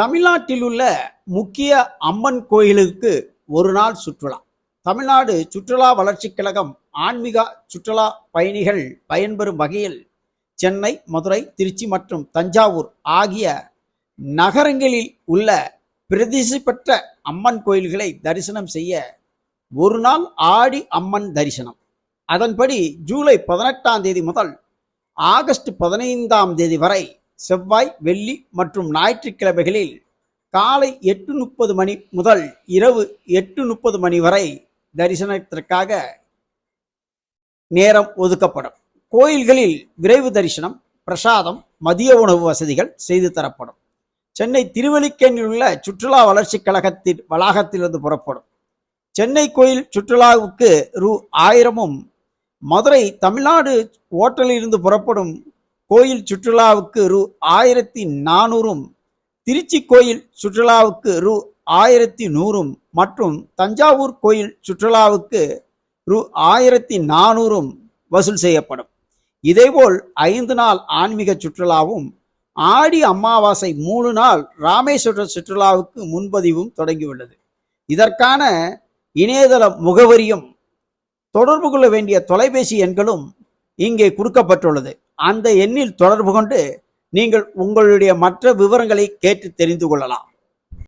தமிழ்நாட்டில் உள்ள முக்கிய அம்மன் கோயிலுக்கு ஒரு நாள் சுற்றுலா. தமிழ்நாடு சுற்றுலா வளர்ச்சிக் கழகம் ஆன்மீக சுற்றுலா பயணிகள் பயன்பெறும் வகையில் சென்னை மதுரை திருச்சி மற்றும் தஞ்சாவூர் ஆகிய நகரங்களில் உள்ள பிரதிசி பெற்ற அம்மன் கோயில்களை தரிசனம் செய்ய ஒரு நாள் ஆடி அம்மன் தரிசனம். அதன்படி ஜூலை பதினெட்டாம் தேதி முதல் ஆகஸ்ட் பதினைந்தாம் தேதி வரை செவ்வாய் வெள்ளி மற்றும் ஞாயிற்றுக்கிழமைகளில் காலை எட்டு முப்பது மணி முதல் இரவு எட்டு முப்பது மணி வரை தரிசனத்திற்காக நேரம் ஒதுக்கப்படும். கோயில்களில் விரைவு தரிசனம் பிரசாதம் மதிய உணவு வசதிகள் செய்து தரப்படும். சென்னை திருவல்லிக்கேணியில் உள்ள சுற்றுலா வளர்ச்சிக் கழகத்தின் வளாகத்திலிருந்து புறப்படும். சென்னை கோயில் சுற்றுலாவுக்கு ரூ ஆயிரமும் மதுரை தமிழ்நாடு ஓட்டலிலிருந்து புறப்படும் கோயில் சுற்றுலாவுக்கு ரூ. ஆயிரத்தி நானூறும் திருச்சி கோயில் சுற்றுலாவுக்கு ரூ. ஆயிரத்தி நூறும் மற்றும் தஞ்சாவூர் கோயில் சுற்றுலாவுக்கு ரூ. ஆயிரத்தி நானூறும் வசூல் செய்யப்படும். இதேபோல் ஐந்து நாள் ஆன்மீக சுற்றுலாவும் ஆடி அமாவாசை மூணு நாள் ராமேஸ்வர சுற்றுலாவுக்கு முன்பதிவும் தொடங்கியுள்ளது. இதற்கான இணையதள முகவரியும் தொடர்பு கொள்ள வேண்டிய தொலைபேசி எண்களும் இங்கே கொடுக்கப்பட்டுள்ளது. அந்த எண்ணில் தொடர்பு கொண்டு நீங்கள் உங்களுடைய மற்ற விவரங்களை கேட்டு தெரிந்து கொள்ளலாம்.